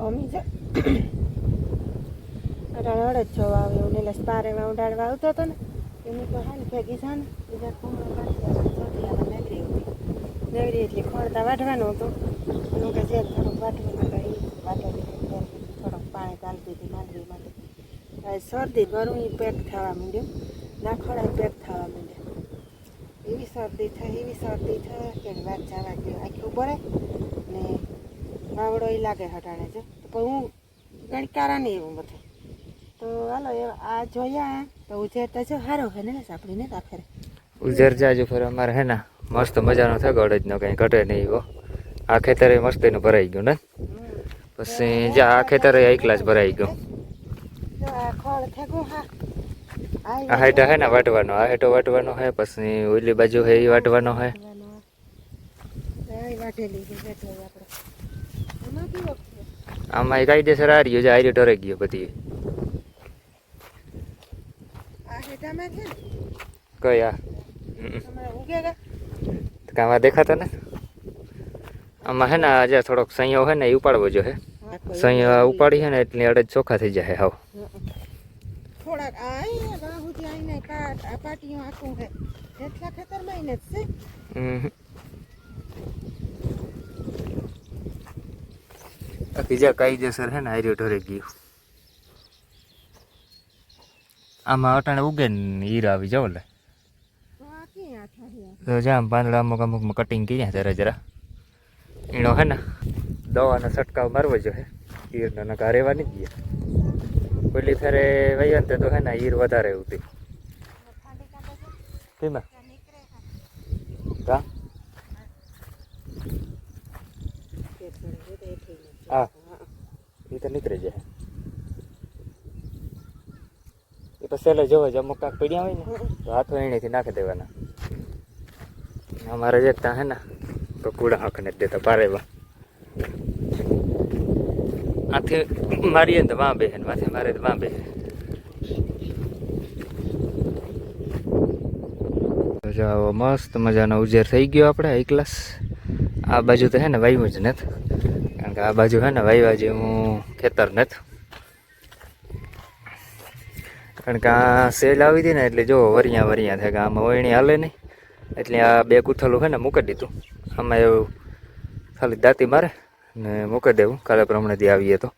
અમી જ અટાણે અડદ છો આવ્યો ને એટલે સ્પારેમાં ઉડાડવા આવતો હતો ને. એની તો હાલ ભેગી છે ને, બીજા કુમળો કાઢી નગરી હતી. નગરી એટલે ખોળતા વાઢવાનું હતું. એનું કે જે થોડુંક વાટવાનું કઈ વાટવાની થોડુંક પાણી ગાળી હતી માંડવી માટે. શરદી ગરું એ પેક થવા માંડ્યું. ના ખોળાય પેક થવા માંડ્યું. એવી શરદી થઈ એવી શરદી થઈ કે વાત જવા ગયો. આખી ભરે ને વાવડો એ લાગે હટાણે છે. તો પણ હું ગણકારા નહીં એવું બધું. તો હાલો એ આ જોયા તો ઉજેર તો જો સારો હે ને સાંભળીને રાખે ઉજર જાજુ ફરે અમારે હે ને મસ્ત મજાનો છે ગળજ નો કઈ ઘટે નહીં એવો આ ખેતરે મસ્ત એનું ભરાઈ ગયું ને? પછી જ્યાં આ ખેતરે એકલા જ ભરાઈ ગયું. આ ખોળ થેગું હા. ને વાટવાનો આ હેઠો વાટવાનો હે પછી ઓલી બાજુ હે એ વાટવાનો હે. વાટેલી છે આપણે છે? આમાં કાયદેસર દેસર રહ્યો છે આ રહ્યો ટરે ગયો બધી. કયા? ઉગે દેખાતા ને આમાં હે ને આજે થોડોક સંયો હે ને એ ઉપાડવો જો હે. સંયો ઉપાડી હે ને એટલે અડદ ચોખ્ખા થઈ જાય હાવ. થોડાક આ પાટીઓ આખું હે. એટલા ખેતરમાં જ છે? બાકી જ્યાં કાયદેસર હે ને હાર્યો ઢોરે ગયું. આમાં અટાણે ઉગે ને હીરા આવી જાવ લે. તો જ્યાં પાંદડા અમુક અમુકમાં કટિંગ કરી જરા જરા. એનો હે ને, દવાનો છંટકાવ મારવો જો હે. હીરના નકા રહેવા નહીં દે પેલી ફેરે વહી ને તો હે ને હીર વધારે ઉતી ત્યાં કા? હા. એ તો નીકળી જાય. એ તો સેલે જવો છે અમુક કાંક પડ્યા હોય ને તો હાથો એણીથી નાખી દેવાના. અમારે ત્યાં હે ને તો કુડા આંખ નથી દેતા પારેવા આથી મારીએ ને તો વાં બેહે ને માથે મારે તો વાં બેહે. મસ્ત મજાનો ઉજેર થઈ ગયો આપણે એક ક્લાસ આ બાજુ તો હે ને વાયુ જ નથી. કારણ કે આ બાજુ હે ને વાયવા જેવું ખેતર નથી. કારણ કે આ સેલ આવી હતી ને એટલે જો વરિયા વરિયા થાય કે આમાં વળણી હાલે નહીં. એટલે આ બે કુથલું છે ને મૂકી દીધું. આમાં એવું ખાલી દાંતી મારે ને મૂકી દેવું. કાલે પ્રમાણેથી આવીએ તો.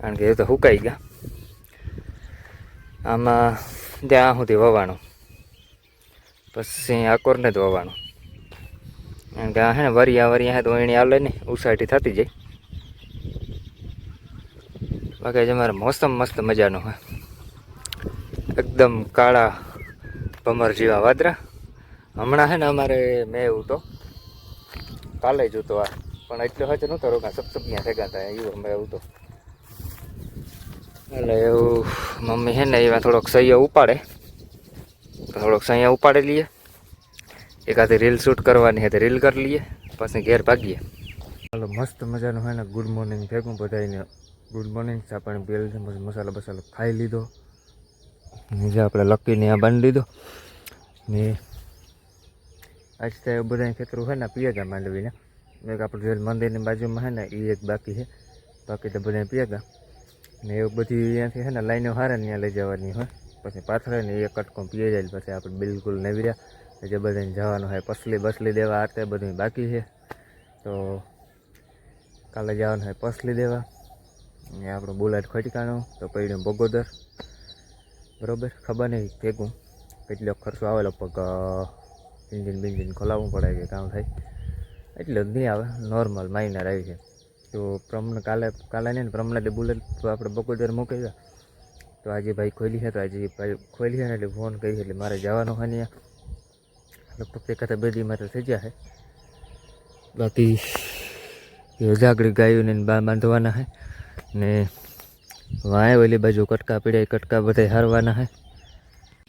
કારણ કે એ તો સુકાઈ ગયા. આમાં ત્યાં સુધી વવાણું. પછી આકોરને જ વવાણું. કારણ કે આ હે ને વરિયા વરિયા હે તો વળણી હાલે નહીં. ઉસાટી થતી જાય. બાકી આજે મારે મોસમ મસ્ત મજાનો હોય એકદમ કાળા ભમર જેવા વાદરા. હમણાં હે ને અમારે મેં એવું તો કાલે જ હતો આ. પણ એટલો હજ નહોતો રોકા સબસબિયા ભેગા થાય, એવું અમે એવું તો. એટલે એવું, મમ્મી હે ને એમાં થોડોક સૈયો ઉપાડે. થોડોક સૈયા ઉપાડી લઈએ. એકાદી રીલ શૂટ કરવાની હતી તો રીલ કરી લઈએ. પછી ઘેર ભાગીએ. ચાલો, મસ્ત મજાનું હોય ને, ગુડ મોર્નિંગ ભેગું બધાને ગુડ મોર્નિંગ ચા પાણી પી લીધું મસાલો બસાલો ખાઈ લીધો. જે આપણે લકીને આ બાંધી લીધો. ને આજ તો બધા ખેતરું હોય ને પિયાગા માંડવીને. એક આપણું જે મંદિરની બાજુમાં છે ને એ એક બાકી છે. બાકી તો બધા પિયાગા ને એવું બધી અહીંયાથી છે ને, લાઈનો હારે ત્યાં લઈ જવાની હોય. પછી પાથરે ને એ કટકો પીએ જાય પછી આપણે બિલકુલ નવી રહ્યા જે બધાને જવાનું હોય, પસલી બસલી દેવા આ તે બધું બાકી છે. તો કાલે જવાનું હોય પસલી દેવા. ને આપણું બુલેટ ખટકાણું તો પડ્યું બગોદર. બરોબર? ખબર નહીં ભેગું. કેટલો ખર્ચો આવે? લગભગ ઇન્જિન બિન્જિન ખોલાવવું પડે કે કામ થાય? એટલે નહીં આવે. નોર્મલ માઇનર આવી છે તો પ્રમને કાલે કાલે નહીં ને પ્રમણે બુલેટ આપણે બગોદર મૂકી ગયા તો આજે ભાઈ ખોલી છે, તો આજે ભાઈ ખોલી છે ને એટલે ફોન કરી એટલે મારે જવાનું હોય ને લગભગ તે બે દી માટે થઈ જાય બાકી, એ જાગડી ગાયોને બા બાંધવાના છે. ને વાય ઓલી બાજુ કટકા પીડ્યા, કટકા બધા હારવાના હે.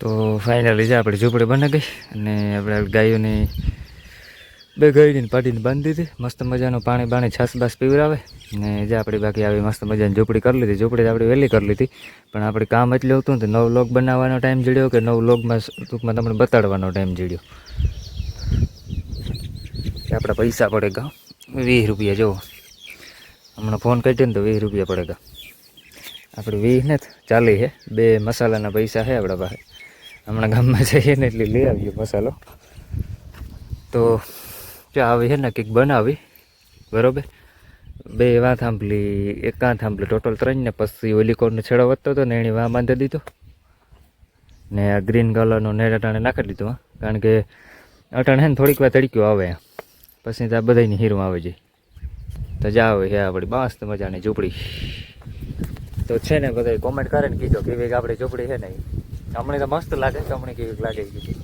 તો ફાઇનલી જે આપણી ઝૂંપડી બની ગઈ અને આપણે ગાયોને બે ગાયોને પાટીને બાંધી દીધી. મસ્ત મજાનું પાણી બાણી છાસ બાસ પીવડાવે. ને જે આપણી બાકી આવી મસ્ત મજાની ઝૂંપડી કરી લીધી. ઝૂંપડી આપણી વહેલી કરી લીધી, પણ આપણે કામ એટલું હતું ને નવ લોગ બનાવવાનો ટાઈમ જડ્યો કે નવ લોગમાં ટૂંકમાં તમને બતાડવાનો ટાઈમ જડ્યો? આપણા પૈસા પડે ગાઉ વીસ રૂપિયા, જુઓ. હમણાં ફોન કરી ને તો વીસ રૂપિયા પડેગા આપણે વીસ ને ચાલી છે બે મસાલાના પૈસા છે આપણા પાસે. હમણાં ગામમાં જઈએ ને એટલે લઈ આવીએ મસાલો. તો ચા આવી છે ને કંઈક બનાવી? બરોબર? બે વાં થાંભલી, એક કાં થાંભલી. ટોટલ ત્રણ ને પછી ઓલી કોરનો છેડો વધતો હતો ને એની વાં બાંધી દીધો. ને આ ગ્રીન કલરનો નેટ અટાણે નાખી દીધું કારણ કે અટાણે થોડીક વાર તડક્યો આવે. પછી ત્યાં બધાની હીરમાં આવે છે. તો જાવ હે આપણી મસ્ત મજાની ઝૂંપડી. તો છે ને બધા કોમેન્ટ કરે ને કીધો કે ભાઈ આપણી ઝૂંપડી છે ને. અમને તો મસ્ત લાગે તમને કેવી લાગે કીધું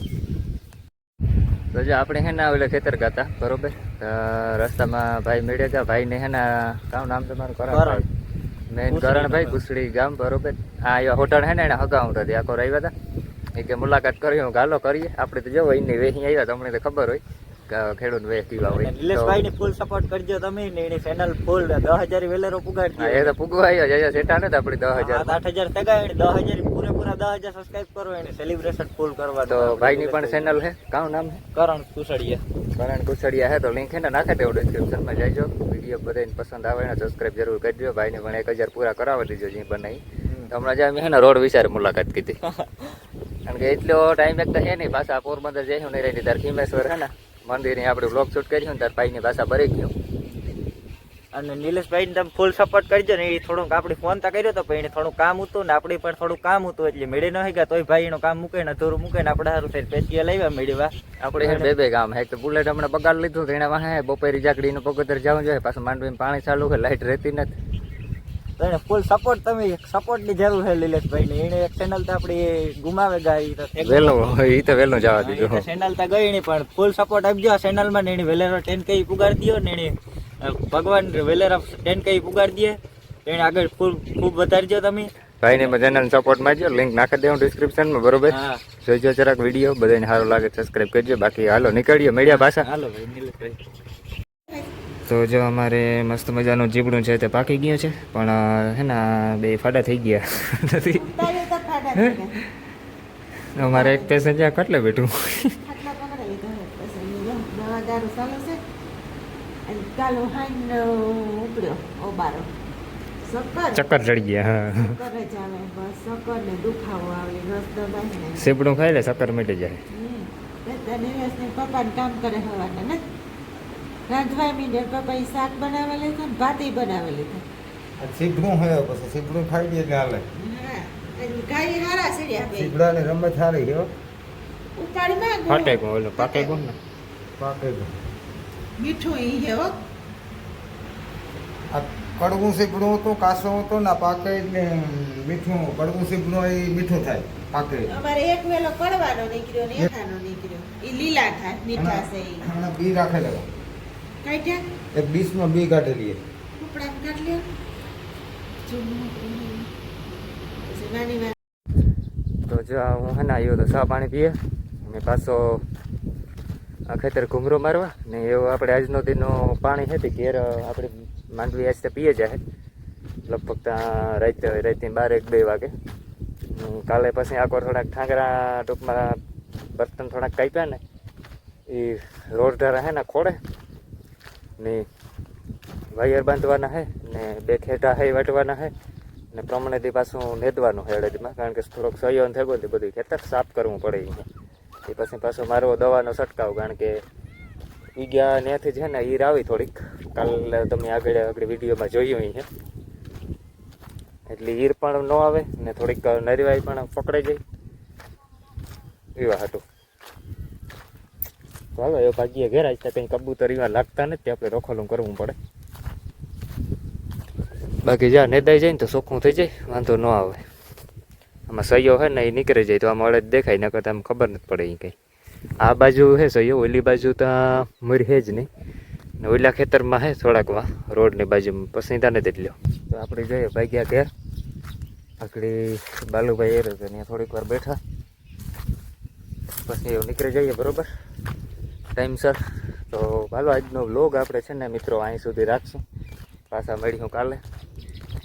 તો જો આપણે હે ને ઓલે ખેતર ગાતા બરોબર? રસ્તામાં ભાઈ મેળ્યા હતા ભાઈને હે ને કામ નામ તમારું? કરણ મેન કરણભાઈ ગુસડી ગામ બરોબર? આ અહીંયા હોટલ હે ને એને હગાઉં હતા ત્યાં રહ્યા હતા એ કે મુલાકાત કરી હું ગાલો કરીએ. આપણે તો જો એની વેહી આવ્યા તમને તો ખબર હોય. ખેડૂત કેવા હોય. નિલેશભાઈ ને ફૂલ સપોર્ટ કરજો તમે ને એની ચેનલ ફૂલ દસ હજાર વેલેરો હા, પુગાડી એ તો પુગવાયો જ જયા સેટા ને આપણી આઠ હજાર થયા એને દસ હજાર પૂરેપૂરા દસ હજાર સબસ્ક્રાઇબ કરો એને સેલિબ્રેશન ફૂલ કરવા તો ભાઈની પણ ચેનલ છે? કાઉ નામ છે? કરણ કુસડિયા કરણ કુસડિયા હે તો લિંક છે ને નાખી ડિસ્ક્રિપ્શનમાં જઈજો વિડિયો બધાને પસંદ આવે ને સબસ્ક્રાઇબ જરૂર કરજો. ભાઈને પણ એક હજાર પૂરા કરાવી દેજો જે બનાવી. હમણાં જે મેં ને રોડ વિચારે મુલાકાત કીધી. કારણ કે એટલો ટાઈમ એક તો હે નહીં પાછા પોરબંદર જઈશું નહીં રહી તાર ખીમેશ્વર હે ને. મંદિરની આપણે બ્લોગ શૂટ કર્યું ને ત્યારે ભાઈની ભાષા ભરી ગયો. અને નિલેશભાઈ ને તમે ફૂલ સપોર્ટ કરજો ને એ થોડુંક આપણે ફોન તો કર્યો હતો પણ એને થોડું કામ હતું ને આપણે પણ થોડું કામ હતું એટલે મેળે ન ગયા તોય ભાઈ એનું કામ મૂકે ને અધૂરું મૂકે ને આપણે સારું થઈને પેટીએ લાવ્યા મેળવા. આપણે બે બે ગામ હે તો બુલેટ હમણાં બગાડ લીધું તો એના વાહે બપોરી જાકડીનું પગથર જવું જોઈએ પાછું માંડવીને પાણી ચાલુ કે લાઇટ રહેતી નથી. તો એને ફૂલ સપોર્ટ તમે સપોર્ટની જરૂર છે લીલેશભાઈ ને એને એક ચેનલ તો આપણી ગુમાવે ગઈ તો એક- એ તો વેલો જવા દીધો. ચેનલ તો ગઈ નહીં પણ ફૂલ સપોર્ટ આપજો આ ચેનલમાં ને એની વેલેરો ટેન કઈ પુગાડી દો ને એને ભગવાન વેલેરા ટેન કઈ પુગાડી દે એને આગળ ફૂલ ખૂબ વધારજો તમે. ભાઈને ચેનલ સપોર્ટ માંગજો લિંક નાખી દેવું ડિસ્ક્રિપ્શનમાં બરોબર? જોઈજો જરાક વીડિયો બધાને સારો લાગે સબસ્ક્રાઇબ કરજો. બાકી હાલો નીકળીએ મેળ્યા પાછા હાલો ભાઈ તો જો અમારે મસ્ત મજાનું જીબડું છે તે પાકી ગયું છે પણ હે ને બે ફાડા થઈ ગયા. નથી. અમારે એક પેસેન્જર કેટલે બેઠું. ચક્કર ચડી ગયા હા. સીપડું ખાઈ લે ચક્કર મિટી જાય. પપ્પાને કામ કરે હવાના ને? રાંધવા મીંડે પપ્પાએ શાક બનાવેલી છે ને ભાતી બનાવેલી છે સીપડું હોય પછી સીપડું ખાઈ દે એટલે હાલે. ગાય હારા સીડ્યા બે રમત હારી હો. ઉપાડીમાં કોણ ઓલું પાકે કોણ ને? પાકે ગયું. મીઠું ઈ હે હો. આ કડવું સીપડું હતું કાસો હતો ને પાકે એટલે મીઠું કડવું સીપડું એ મીઠું થાય પાકે. અમારે એક વેલો કડવાનો નીકળ્યો ને એકાનો નીકળ્યો. ઈ લીલા થાય મીઠા છે ઈ. હમણાં બી રાખેલા કાઢ્યા એક ડીશમાં બી કાઢેલી છે. કપડાં કાઢ લ્યો જૂનું પછી નાની વાત તો જો આ હું હે આવ્યો તો ચા પાણી પીએ. અને પાછો આ ખેતર ઘૂમરો મારવા. ને એવું આપણે આજનો દિનનો પાણી હતી ઘેર આપણે માંડવી આજ તો પીએ જાય લગભગ ત્યાં રાતે રાતની બાર એક બે વાગે. કાલે પછી આખો થોડાક ઠાંગરા ટૂંકમાં બર્તન થોડાક કાપ્યા ને. એ રોડ ધારા હે ને ખોડે ને વાયર બાંધવાના છે ને બે ખેટા હે વાટવાના છે ને પ્રમાણેથી પાછું નેદવાનું છે અડદમાં, કારણ કે થોડોક સહયોન થયો ને બધું ખેતર સાફ કરવું પડે અહીંયા એ પછી પાછો મારો દવાનો છંટકાવ, કારણ કે ઈ ગયા ત્યાંથી છે ને ઈર આવી થોડીક. કાલે તમે આગળ આગળ વિડીયોમાં જોયું અહીંયા એટલે ઈર પણ ન આવે ને થોડીક નરીવાઈ પણ પકડાઈ જાય એવા હતું હાલો એ ભાગ્ય ઘેર. આવી કંઈ કબૂતર એવા લાગતા નથી, આપણે રોખોલું કરવું પડે. બાકી જ્યાં નેદાઈ જાય ને તો ચોખ્ખું થઈ જાય, વાંધો ન આવે. આમાં સહીઓ છે ને એ નીકળી જાય, તો આમાં અડદ દેખાય, નકર તો આમ ખબર નથી પડે એ કંઈ. આ બાજુ હે સહીઓ ઓલી બાજુ તો મૂર હે જ નહીં. ને ઓલા ખેતરમાં હે થોડાક વા, રોડની બાજુમાં, પસંદા નથી એટલો. તો આપણે જઈએ ભાગ્યા ઘેર. આકડી બાલુભાઈ એ રહ્યો ત્યાં થોડીક વાર બેઠા. પછી એવું નીકળી જઈએ, બરોબર? ટાઈમસર તો ચાલો આજનો વ્લોગ આપણે છે ને, મિત્રો, અહીં સુધી રાખશું. પાછા મળીશું કાલે.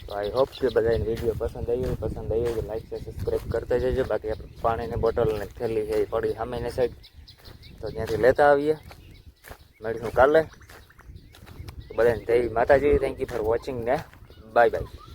તો આઈ હોપ કે બધાને વીડિયો પસંદ આવી હોય. પસંદ આવી હોય તો લાઈક છે સબસ્ક્રાઈબ કરતા જજો. બાકી આપણે પાણીની બોટલ અને થેલી છે એ પડી સામેની સાઈડ તો ત્યાંથી લેતા આવીએ. મળીશું કાલે. બધાને જય માતાજી. થેન્ક યુ ફોર વોચિંગ ને. Bye bye